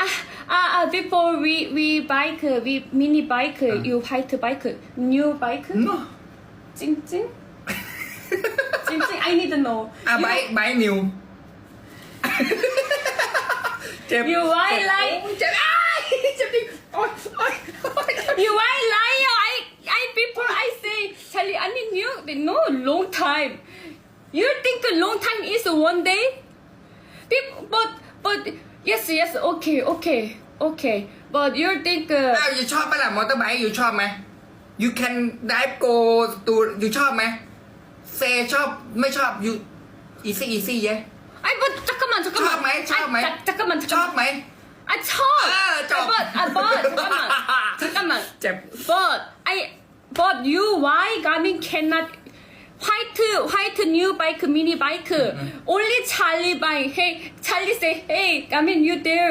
Ah, ah, ah, before we, we bike, uh, we mini bike, uh, you bike bike, new bike? No. Jing Jing? Jing Jing, I need to know. Ah, buy, buy new. you why lie? Jeb, ah! Oh, oh, you why lie? I, I, before I say, Charlie, I need you, no, long time. You think a long time is one day? But, but, yes yes okay okay okay. But you think อ้าว uh, อยู่ชอบปะล่ะมอเตอร์ไบค์อยู่ชอบไหม you can drive go to อยู่ชอบไหมเซชอบไม่ชอบ you easy easy เย้ I but 잠깐만 잠깐만. ชอบไหมชอบไหม 아, 잠깐만 ชอบ 잠깐만. ไหม 아 쳐. 아, 쳐. 아, but 아 but 잠깐만 잠깐만. เจ็บ But I but you why Garmin cannot white white new bike mini bike only Charlie buy hey Charlie say hey I mean you there